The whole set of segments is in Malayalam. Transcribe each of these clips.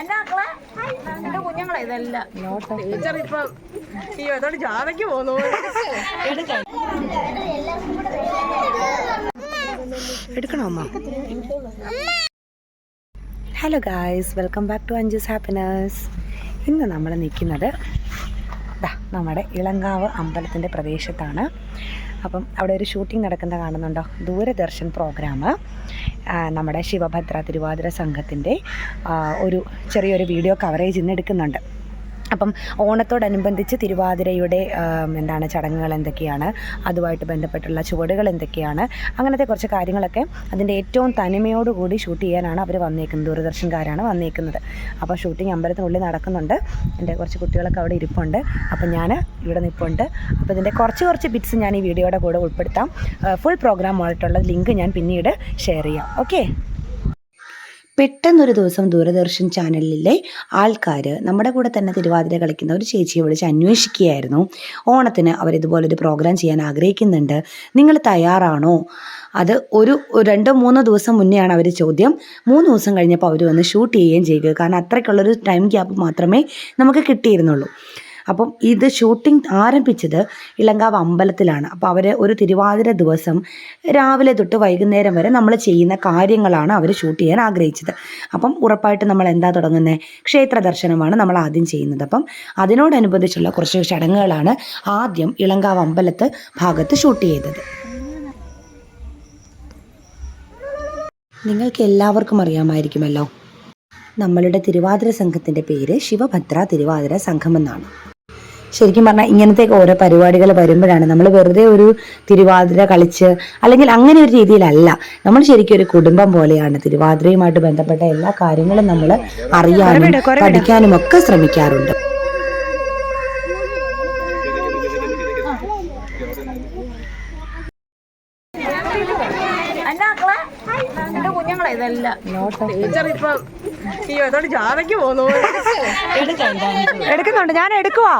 ജാഥയ്ക്ക് എടുക്കണോ അമ്മ? Hello guys welcome back to Anju happiness ഇന്ന് നമ്മൾ നിൽക്കുന്നത് ദാ നമ്മുടെ ഇളങ്കാവ് അമ്പലത്തിന്റെ പ്രദേശത്താണ്. അപ്പം അവിടെ ഒരു ഷൂട്ടിംഗ് നടക്കുന്നത് കാണുന്നുണ്ടോ? ദൂരദർശൻ പ്രോഗ്രാം നമ്മുടെ ശിവഭദ്ര തിരുവാതിര സംഘത്തിന്റെ ഒരു ചെറിയൊരു വീഡിയോ കവറേജ് ഇന്ന് എടുക്കുന്നുണ്ട്. അപ്പം ഓണത്തോടനുബന്ധിച്ച് തിരുവാതിരയുടെ എന്താണ് ചടങ്ങുകൾ എന്തൊക്കെയാണ്? അതുമായിട്ട് ബന്ധപ്പെട്ടുള്ള ചുവടുകൾ എന്തൊക്കെയാണ്? അങ്ങനത്തെ കുറച്ച് കാര്യങ്ങളൊക്കെ അതിന്റെ ഏറ്റവും തനിമയോടുകൂടി ഷൂട്ട് ചെയ്യാനാണ് അവർ വന്നേക്കുന്നത്. ദൂരദർശൻകാരാണ് വന്നേക്കുന്നത്. അപ്പോൾ ഷൂട്ടിംഗ് അമ്പലത്തിനുള്ളിൽ നടക്കുന്നുണ്ട്. എന്റെ കുറച്ച് കുട്ടികളൊക്കെ അവിടെ ഇരിപ്പുണ്ട്. അപ്പം ഞാൻ ഇവിടെ നിൽപ്പുണ്ട് അപ്പോൾ ഇതിന്റെ കുറച്ച് കുറച്ച് ബിറ്റ്സ് ഞാൻ ഈ വീഡിയോയുടെ കൂടെ ഉൾപ്പെടുത്താം. ഫുൾ പ്രോഗ്രാം ആയിട്ടുള്ള ലിങ്ക് ഞാൻ പിന്നീട് ഷെയർ ചെയ്യാം. ഓക്കെ പെട്ടെന്നൊരു ദിവസം ദൂരദർശൻ ചാനലിലെ ആൾക്കാർ നമ്മുടെ കൂടെ തന്നെ തിരുവാതിര കളിക്കുന്ന ഒരു ചേച്ചിയെ വിളിച്ച് അന്വേഷിക്കുകയായിരുന്നു. ഓണത്തിന് അവർ ഇതുപോലൊരു പ്രോഗ്രാം ചെയ്യാൻ ആഗ്രഹിക്കുന്നുണ്ട്. നിങ്ങൾ തയ്യാറാണോ? അത് ഒരു രണ്ടോ മൂന്നോ ദിവസം മുന്നെയാണ് അവർ ചോദ്യം. മൂന്ന് ദിവസം കഴിഞ്ഞപ്പോൾ അവർ വന്ന് ഷൂട്ട് ചെയ്യുകയും ചെയ്യുക. കാരണം അത്രയ്ക്കുള്ളൊരു ടൈം ഗ്യാപ്പ് മാത്രമേ നമുക്ക് കിട്ടിയിരുന്നുള്ളൂ. അപ്പം ഇത് ഷൂട്ടിംഗ് ആരംഭിച്ചത് ഇളങ്കാവ് അമ്പലത്തിലാണ്. അപ്പോൾ അവർ ഒരു തിരുവാതിര ദിവസം രാവിലെ തൊട്ട് വൈകുന്നേരം വരെ നമ്മൾ ചെയ്യുന്ന കാര്യങ്ങളാണ് അവർ ഷൂട്ട് ചെയ്യാൻ ആഗ്രഹിച്ചത്. അപ്പം ഉറപ്പായിട്ട് നമ്മൾ എന്താ തുടങ്ങുന്നത് ക്ഷേത്ര ദർശനമാണ് നമ്മൾ ആദ്യം ചെയ്യുന്നത്. അപ്പം അതിനോടനുബന്ധിച്ചുള്ള കുറച്ച് ചടങ്ങുകളാണ് ആദ്യം ഇളങ്കാവ് അമ്പലത്ത് ഭാഗത്ത് ഷൂട്ട് ചെയ്തത്. നിങ്ങൾക്ക് എല്ലാവർക്കും അറിയാമായിരിക്കുമല്ലോ. നമ്മളുടെ തിരുവാതിര സംഘത്തിന്റെ പേര് ശിവഭദ്ര തിരുവാതിര സംഘമെന്നാണ് ശരിക്കും പറഞ്ഞാൽ ഇങ്ങനത്തെ ഓരോ പരിപാടികൾ വരുമ്പോഴാണ് നമ്മൾ വെറുതെ ഒരു തിരുവാതിര കളിച്ച് അല്ലെങ്കിൽ അങ്ങനെ ഒരു രീതിയിലല്ല. നമ്മൾ ശരിക്കും ഒരു കുടുംബം പോലെയാണ് തിരുവാതിരയുമായിട്ട് ബന്ധപ്പെട്ട എല്ലാ കാര്യങ്ങളും നമ്മൾ അറിയാനും പഠിക്കാനും ഒക്കെ ശ്രമിക്കാറുണ്ട്. ഇതല്ല. ടീച്ചർ ഇപ്പം അയ്യോ അതോട് ജാഥയ്ക്ക് പോന്നു എടുക്കുന്നുണ്ട്. ഞാൻ എടുക്കുവാ.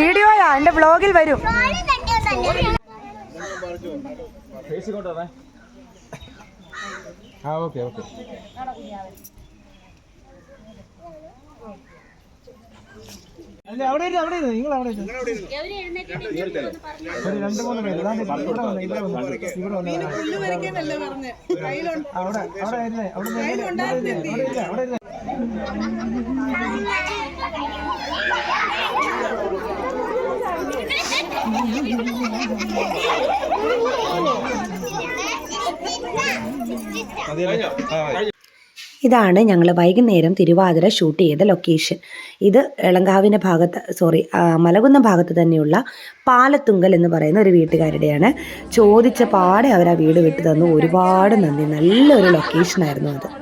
വീഡിയോയാ. എന്റെ ബ്ലോഗിൽ വരും. ആ ഓക്കെ ഓക്കെ. അല്ല അവിടെ ഇരുന്ന് അവിടെ ഇരുന്ന്? നിങ്ങൾ അവിടെ ഇരുന്ന്. ഒരു രണ്ട് മൂന്ന് പേര്. ഇതാണ്ട് ഇവിടെ വന്ന് ഇവിടെ വന്ന് ഇവിടെ വന്ന്. അവിടെ അവിടെ ഇരുന്നേ അവിടെ നിന്ന് അവിടെ ഇരുന്നേ അവിടെ ഇരുന്നേ. ഇതാണ് ഞങ്ങൾ വൈകുന്നേരം തിരുവാതിര ഷൂട്ട് ചെയ്ത ലൊക്കേഷൻ ഇത് എളങ്കാവിന്റെ ഭാഗത്ത് സോറി മലകുന്ന ഭാഗത്ത് തന്നെയുള്ള പാലത്തുങ്കൽ എന്ന് പറയുന്ന ഒരു വീട്ടുകാരുടെയാണ്. ചോദിച്ച പാടെ അവർ ആ വീട് വിട്ടു തന്നു. ഒരുപാട് നന്ദി. നല്ലൊരു ലൊക്കേഷനായിരുന്നു അത്.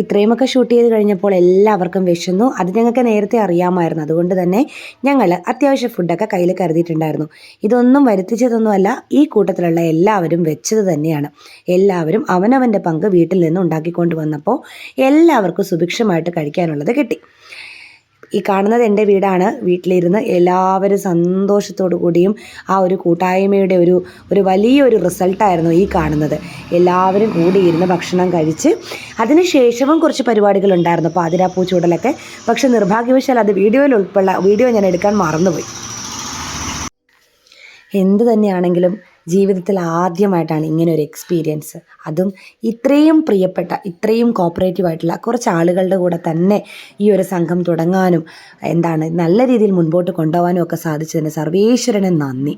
ഇത്രയുമൊക്കെ ഷൂട്ട് ചെയ്ത് കഴിഞ്ഞപ്പോൾ എല്ലാവർക്കും വിശന്നു. അത് ഞങ്ങൾക്ക് നേരത്തെ അറിയാമായിരുന്നു. അതുകൊണ്ട് തന്നെ ഞങ്ങൾ അത്യാവശ്യം ഫുഡൊക്കെ കയ്യിൽ കരുതിയിട്ടുണ്ടായിരുന്നു. ഇതൊന്നും വരുത്തിച്ചതൊന്നുമല്ല ഈ കൂട്ടത്തിലുള്ള എല്ലാവരും വെച്ചത് തന്നെയാണ്. എല്ലാവരും അവനവന്റെ പങ്ക് വീട്ടിൽ നിന്ന് ഉണ്ടാക്കിക്കൊണ്ട് വന്നപ്പോൾ എല്ലാവർക്കും സുഭിക്ഷമായിട്ട് കഴിക്കാനുള്ളത് കിട്ടി. ഈ കാണുന്നത് എന്റെ വീടാണ്. വീട്ടിലിരുന്ന് എല്ലാവരും സന്തോഷത്തോടു കൂടിയും ആ ഒരു കൂട്ടായ്മയുടെ ഒരു ഒരു വലിയൊരു റിസൾട്ടായിരുന്നു ഈ കാണുന്നത്. എല്ലാവരും കൂടിയിരുന്ന് ഭക്ഷണം കഴിച്ച് അതിനുശേഷവും കുറച്ച് പരിപാടികൾ ഉണ്ടായിരുന്നു. പാതിരാപ്പൂ ചൂടലൊക്കെ. പക്ഷേ നിർഭാഗ്യവശാൽ അത് വീഡിയോയിൽ ഉൾപ്പെടെ വീഡിയോ ഞാൻ എടുക്കാൻ മറന്നുപോയി. എന്ത് തന്നെയാണെങ്കിലും ജീവിതത്തിൽ ആദ്യമായിട്ടാണ് ഇങ്ങനെ ഒരു എക്സ്പീരിയൻസ് അതും ഇത്രയും പ്രിയപ്പെട്ട ഇത്രയും കോപ്പറേറ്റീവ് ആയിട്ടുള്ള കുറച്ച് ആളുകളുടെ കൂടെ തന്നെ ഈ ഒരു സംഘം തുടങ്ങാനും എന്താണ് നല്ല രീതിയിൽ മുൻപോട്ട് കൊണ്ടുപോകാനും ഒക്കെ സാധിച്ചതിന് സർവേശ്വരന് നന്ദി.